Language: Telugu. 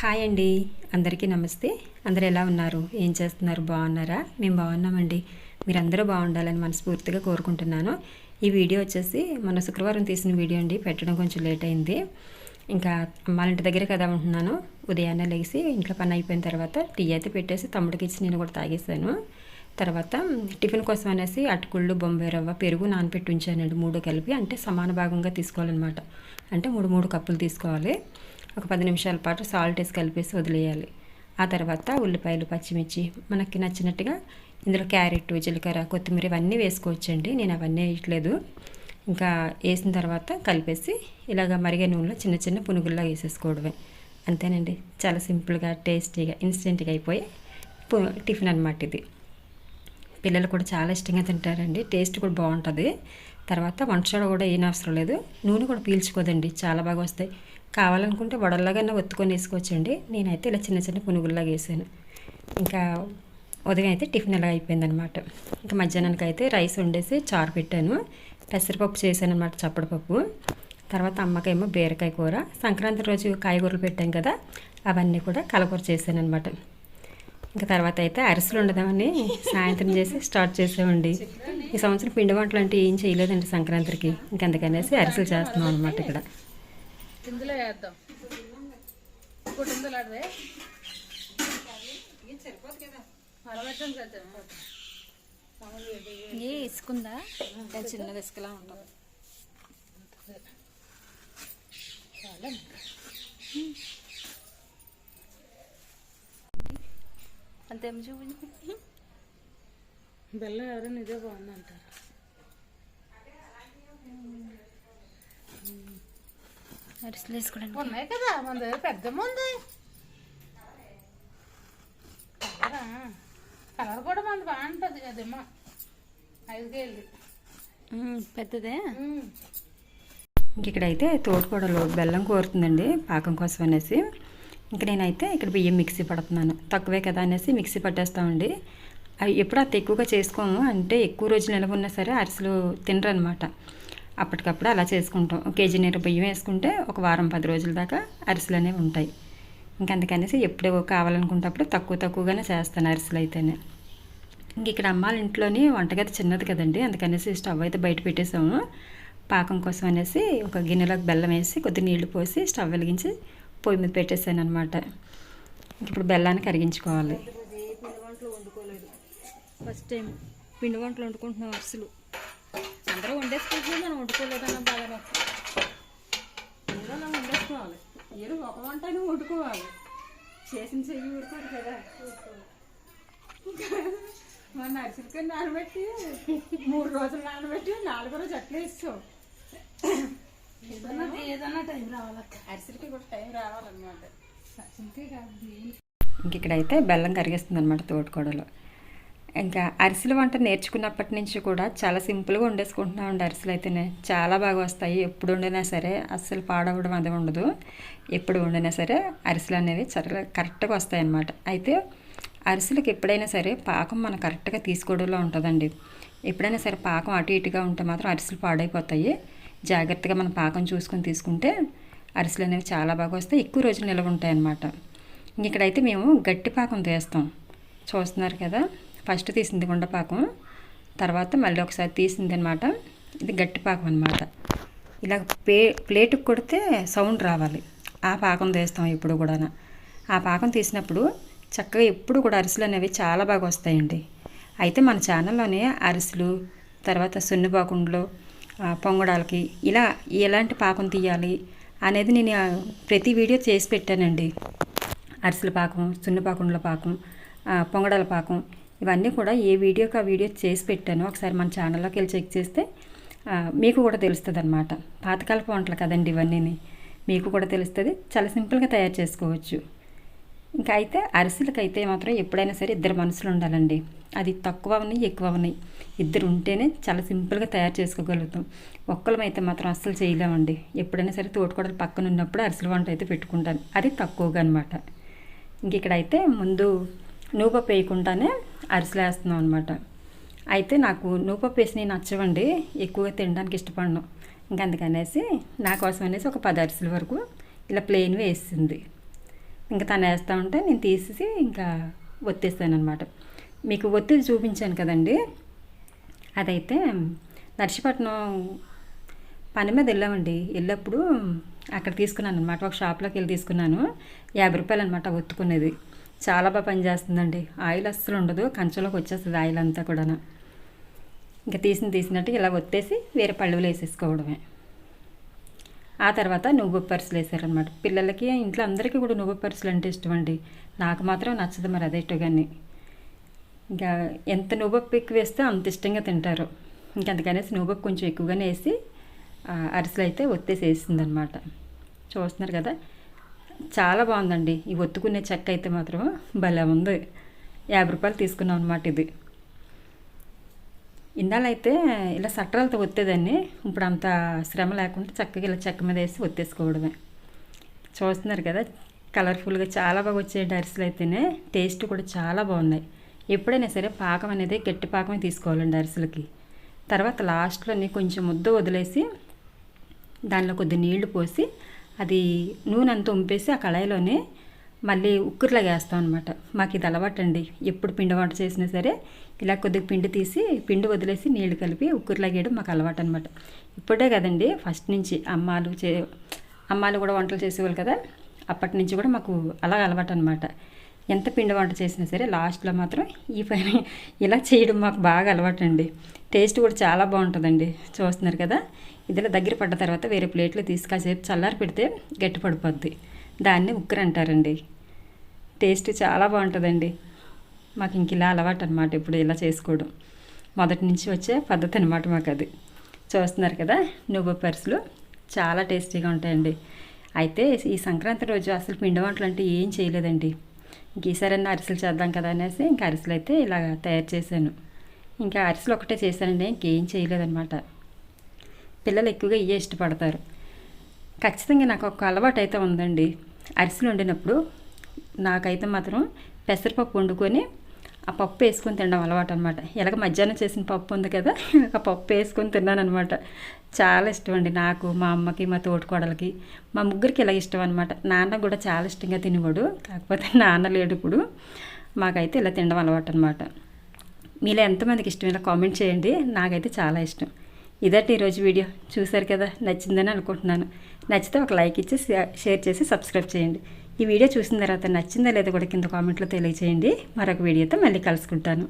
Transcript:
హాయ్ అండి. అందరికీ నమస్తే. అందరు ఎలా ఉన్నారు? ఏం చేస్తున్నారు? బాగున్నారా? మేము బాగున్నామండి. మీరందరూ బాగుండాలని మనస్ఫూర్తిగా కోరుకుంటున్నాను. ఈ వీడియో వచ్చేసి మన శుక్రవారం తీసిన వీడియో అండి. పెట్టడం కొంచెం లేట్ అయింది. ఇంకా అమ్మాళ్ళ ఇంటి దగ్గర కదా ఉంటున్నాను. ఉదయాన్నే లేచి ఇంట్లో పని అయిపోయిన తర్వాత టీ అయితే పెట్టేసి తమ్ముడికి ఇచ్చి నేను కూడా తాగేసాను తర్వాత టిఫిన్ కోసం అనేసి అటుకుళ్ళు బొంబాయి రవ్వ పెరుగు నానపెట్టి ఉంచానండి. మూడు కలిపి అంటే సమాన భాగంగా తీసుకోవాలన్నమాట. అంటే మూడు మూడు కప్పులు తీసుకోవాలి. ఒక పది నిమిషాల పాటు సాల్ట్ వేసి కలిపేసి వదిలేయాలి. ఆ తర్వాత ఉల్లిపాయలు పచ్చిమిర్చి మనకి నచ్చినట్టుగా ఇందులో క్యారెట్ జీలకర్ర కొత్తిమీర ఇవన్నీ వేసుకోవచ్చండి. నేను అవన్నీ వేయట్లేదు. ఇంకా వేసిన తర్వాత కలిపేసి ఇలాగ మరిగే నూనెలో చిన్న చిన్న పునుగుల్లా వేసేసుకోవడమే. అంతేనండి. చాలా సింపుల్గా టేస్టీగా ఇన్స్టెంట్గా అయిపోయి టిఫిన్ అనమాట ఇది. పిల్లలు కూడా చాలా ఇష్టంగా తింటారండి. టేస్ట్ కూడా బాగుంటుంది. తర్వాత వంట కూడా ఏం అవసరం లేదు. నూనె కూడా పీల్చుకోదండి. చాలా బాగా వస్తాయి. కావాలనుకుంటే వడల్లాగైనా ఒత్తుకొని వేసుకోవచ్చండి. నేనైతే ఇలా చిన్న చిన్న పునుగుల్లాగా వేసాను. ఇంకా ఉదయం అయితే టిఫిన్ ఇలా అయిపోయిందనమాట. ఇంకా మధ్యాహ్నానికి అయితే రైస్ వండేసి చారు పెట్టాను. పెసరపప్పు చేశాను అనమాట చప్పడపప్పు. తర్వాత అమ్మకేమో బీరకాయ కూర. సంక్రాంతి రోజు కాయగూరలు పెట్టాం కదా అవన్నీ కూడా కలకూర చేశాను అనమాట ఇంకా తర్వాత అయితే అరిసెలు ఉండదామని సాయంత్రం చేసి స్టార్ట్ చేసామండి. ఈ సంవత్సరం పిండి వంటలు అంటే ఏం చేయలేదండి సంక్రాంతికి. ఇంక అందుకనేసి అరిసెలు చేస్తున్నాం అనమాట ఇక్కడ. ఇందులో వేద్దాం. ఇంకోటి ఇందులో అదే అరవటం ఏ ఇసుకుందా? చిన్నది ఇసుకలా ఉంటుంది. అంతేం చూపించి? బెల్లం ఎవరైనా ఇదే బాగుంది అంటారు అరిసెలు వేసుకోవడానికి ఉన్నాయి కదా మన దగ్గర పెద్ద ఉంది. కలరా? కూడా మనది బాగుంటుంది ఐదు పెద్దదే? ఇక్కడైతే తోటకూడలో బెల్లం కోరుతుందండి పాకం కోసం అనేసి. ఇంక నేనైతే ఇక్కడ బియ్యం మిక్సీ పడుతున్నాను. తక్కువే కదా అనేసి మిక్సీ పట్టేస్తామండి. అవి ఎప్పుడు అంత ఎక్కువగా చేసుకోము అంటే ఎక్కువ రోజులు నిలవ ఉన్నా సరే అరిసెలు తినరు అనమాట అప్పటికప్పుడు అలా చేసుకుంటాం. కేజీ నీరు బియ్యం వేసుకుంటే ఒక వారం పది రోజుల దాకా అరిసెలు అనేవి ఉంటాయి. ఇంక అందుకనేసి కావాలనుకున్నప్పుడు తక్కువ తక్కువగానే చేస్తాను అరిసెలు అయితేనే ఇంక ఇక్కడ అమ్మాళ్ళ ఇంట్లోని వంటగది చిన్నది కదండి అందుకనేసి స్టవ్ అయితే బయట పెట్టేసాము. పాకం కోసం అనేసి ఒక గిన్నెలోకి బెల్లం వేసి కొద్ది నీళ్ళు పోసి స్టవ్ వెలిగించి పొయ్యి మీద పెట్టేసాను అనమాట ఇప్పుడు బెల్లాన్ని కరిగించుకోవాలి. ఫస్ట్ టైం పిండి వంటలు వండుకుంటున్నాం అరిసెలు. అందరూ వండేసుకుంటున్నాం మనం వండుకోలేదన్న బాగా ఏదో అలా వండేసుకోవాలి. ఏదో ఒక వంట వండుకోవాలి. చేసిన చెయ్యి ఊరుకోదు కదా. మన అరిసెలకి నానబెట్టి మూడు రోజులు నానబెట్టి నాలుగో రోజు అట్లా ఇస్తాం ఏదన్నా ఏదన్నా టైం రావాలక్క. అరిసెలకి కూడా టైం రావాలన్నమాట. ఇంక ఇక్కడైతే బెల్లం కరిగిస్తుంది అనమాట తోటకూడలో. ఇంకా అరిసెల వంట నేర్చుకున్నప్పటి నుంచి కూడా చాలా సింపుల్గా వండేసుకుంటున్నామండి అరిసెలు అయితేనే. చాలా బాగా వస్తాయి. ఎప్పుడు వండినా సరే అస్సలు పాడవడం అది ఉండదు. ఎప్పుడు వండినా సరే అరిసెలు అనేవి చాలా కరెక్ట్గా వస్తాయి అన్నమాట అయితే అరిసెలకు ఎప్పుడైనా సరే పాకం మనం కరెక్ట్గా తీసుకోవడంలో ఉంటుందండి. ఎప్పుడైనా సరే పాకం అటు ఇటుగా ఉంటే మాత్రం అరిసెలు పాడైపోతాయి. జాగ్రత్తగా మనం పాకం చూసుకొని తీసుకుంటే అరిసెలు అనేవి చాలా బాగా వస్తాయి. ఎక్కువ రోజులు నిలవ ఉంటాయి అన్నమాట ఇక్కడైతే మేము గట్టి పాకం తీస్తాం. చూస్తున్నారు కదా? ఫస్ట్ తీసింది గుండపాకం తర్వాత మళ్ళీ ఒకసారి తీసింది అనమాట ఇది గట్టి పాకం అనమాట ఇలా పే ప్లేటుకు కొడితే సౌండ్ రావాలి. ఆ పాకం తీస్తాం ఇప్పుడు కూడా ఆ పాకం తీసినప్పుడు చక్కగా ఎప్పుడు కూడా అరిసెలు అనేవి చాలా బాగా వస్తాయండి. అయితే మన ఛానల్లోనే అరిసెలు తర్వాత సున్నిపాకుండలు పొంగడాలకి ఇలా ఎలాంటి పాకం తీయాలి అనేది నేను ప్రతి వీడియో చేసి పెట్టానండి. అరిసెల పాకం సున్నపాకుండల పాకం పొంగడాల పాకం ఇవన్నీ కూడా ఏ వీడియోకి ఆ వీడియో చేసి పెట్టాను. ఒకసారి మన ఛానల్లోకి వెళ్ళి చెక్ చేస్తే మీకు కూడా తెలుస్తుంది అనమాట పాతకాలపు వంటలు కదండి ఇవన్నీ మీకు కూడా తెలుస్తుంది. చాలా సింపుల్గా తయారు చేసుకోవచ్చు. ఇంకా అయితే అరిసెలకు అయితే మాత్రం ఎప్పుడైనా సరే ఇద్దరు మనుషులు ఉండాలండి. అది తక్కువ ఉన్నాయి ఎక్కువ ఉన్నాయి. ఇద్దరు ఉంటేనే చాలా సింపుల్గా తయారు చేసుకోగలుగుతాం. ఒక్కలం అయితే మాత్రం అస్సలు చేయలేమండి. ఎప్పుడైనా సరే తోటకూడలు పక్కన ఉన్నప్పుడు అరిసెల వంట అయితే పెట్టుకుంటాను. అది తక్కువగా అనమాట ఇంక ఇక్కడైతే ముందు నూపప్పు వేయకుండానే అరిసెలు వేస్తున్నాం అనమాట అయితే నాకు నూపప్పు వేసి నచ్చవండి ఎక్కువగా తినడానికి ఇష్టపడను. ఇంకా అందుకనేసి నా కోసం అనేసి ఒక పది అరిసెల వరకు ఇలా ప్లెయిన్ వేసింది. ఇంకా తను వేస్తూ ఉంటే నేను తీసేసి ఇంకా ఒత్తేస్తాను అనమాట మీకు ఒత్తి చూపించాను కదండి అదైతే నర్సీపట్నం పని మీద వెళ్ళామండి. వెళ్ళప్పుడు అక్కడ తీసుకున్నాను అనమాట ఒక షాప్లోకి వెళ్ళి తీసుకున్నాను. యాభై రూపాయలు అనమాట ఒత్తుకునేది. చాలా బాగా పనిచేస్తుందండి. ఆయిల్ అస్సలు ఉండదు. కంచంలోకి వచ్చేస్తుంది ఆయిల్ అంతా కూడా ఇంకా తీసిన తీసినట్టు ఇలా ఒత్తేసి వేరే పళ్ళులో వేసేసుకోవడమే. ఆ తర్వాత నువ్వు పర్సులు వేసారనమాట పిల్లలకి ఇంట్లో అందరికీ కూడా నువ్వు పర్సులు అంటే ఇష్టం అండి నాకు మాత్రం నచ్చదు మరి అదేటో కానీ ఇంకా ఎంత నువ్వప్పు ఎక్కువ వేస్తే అంత ఇష్టంగా తింటారు. ఇంకా అందుకనేసి నువ్వప్పు కొంచెం ఎక్కువగానే వేసి అరిసెలు అయితే ఒత్తేసి వేసిందనమాట చూస్తున్నారు కదా చాలా బాగుందండి. ఈ ఒత్తుకునే చెక్క అయితే మాత్రం భలే ఉంది. యాభై రూపాయలు తీసుకున్నాం అనమాట ఇది. ఇందాలైతే ఇలా సట్రాలతో ఒత్తేదాన్ని. ఇప్పుడు అంత శ్రమ లేకుండా చక్కగా ఇలా చెక్క మీద వేసి ఒత్తేసుకోవడమే. చూస్తున్నారు కదా కలర్ఫుల్గా చాలా బాగా వచ్చే అరిసెలు అయితేనే. టేస్ట్ కూడా చాలా బాగున్నాయి. ఎప్పుడైనా సరే పాకం అనేది గట్టి పాకమే తీసుకోవాలండి అరిసెలకి తర్వాత లాస్ట్లోని కొంచెం ముద్ద వదిలేసి దానిలో కొద్ది నీళ్ళు పోసి అది నూనె అంతా ఉంపేసి ఆ కళాయిలోనే మళ్ళీ ఉక్కుర్లాగా వేస్తాం అనమాట మాకు ఇది అలవాటు అండి ఎప్పుడు పిండి వంట చేసినా సరే ఇలా కొద్దిగా పిండి తీసి పిండి వదిలేసి నీళ్ళు కలిపి ఉక్కుర్లాగా వేయడం మాకు అలవాటు అనమాట ఇప్పుడే కదండి ఫస్ట్ నుంచి అమ్మాలు చే అమ్మాలు కూడా వంటలు చేసేవాళ్ళు కదా అప్పటి నుంచి కూడా మాకు అలా అలవాటు అనమాట ఎంత పిండి వంట చేసినా సరే లాస్ట్లో మాత్రం ఈ పని ఇలా చేయడం మాకు బాగా అలవాటండి. టేస్ట్ కూడా చాలా బాగుంటుందండి. చూస్తున్నారు కదా? ఇదిలా దగ్గర పడ్డ తర్వాత వేరే ప్లేట్లో తీసి చల్లారి పెడితే గట్టి పడిపోద్ది. దాన్ని ఉక్కర్ అంటారండి. టేస్ట్ చాలా బాగుంటుందండి. మాకు ఇంక ఇలా అలవాటు అనమాట ఇప్పుడు ఇలా చేసుకోవడం. మొదటి నుంచి వచ్చే పద్ధతి అనమాట మాకు అది చూస్తున్నారు కదా? నువ్వు పర్సులు చాలా టేస్టీగా ఉంటాయండి. అయితే ఈ సంక్రాంతి రోజు అసలు పిండి వంటలు అంటే ఏం చేయలేదండి. ఇంక ఈసారన్నా అరిసెలు చేద్దాం కదా అనేసి ఇంకా అరిసెలు అయితే ఇలా తయారు చేశాను. ఇంకా అరిసెలు ఒకటే చేశానండి ఇంకేం చేయలేదన్నమాట. పిల్లలు ఎక్కువగా ఇవే ఇష్టపడతారు. ఖచ్చితంగా నాకు ఒక అలవాటు అయితే ఉందండి. అరిసెలు వండినప్పుడు నాకైతే మాత్రం పెసరపప్పు వండుకొని ఆ పప్పు వేసుకొని తినడం అలవాటు అనమాట ఇలాగ మధ్యాహ్నం చేసిన పప్పు ఉంది కదా ఆ పప్పు వేసుకొని తిన్నాను అనమాట చాలా ఇష్టం అండి నాకు మా అమ్మకి మా తోటికోడలకి. మా ముగ్గురికి ఇలా ఇష్టం అనమాట నాన్న కూడా చాలా ఇష్టంగా తినేవాడు కాకపోతే నాన్న లేడు ఇప్పుడు. మాకైతే ఇలా తినడం అలవాటు అనమాట మీలో ఎంతమందికి ఇష్టం? ఇలా కామెంట్ చేయండి. నాకైతే చాలా ఇష్టం. ఇదటి ఈరోజు వీడియో. చూశారు కదా నచ్చిందని అనుకుంటున్నాను. నచ్చితే ఒక లైక్ ఇచ్చి షేర్ చేసి సబ్స్క్రైబ్ చేయండి. ఈ వీడియో చూసిన తర్వాత నచ్చిందా లేదా కూడా కింద కామెంట్లో తెలియజేయండి మరొక వీడియోతో మళ్ళీ కలుసుకుంటాను.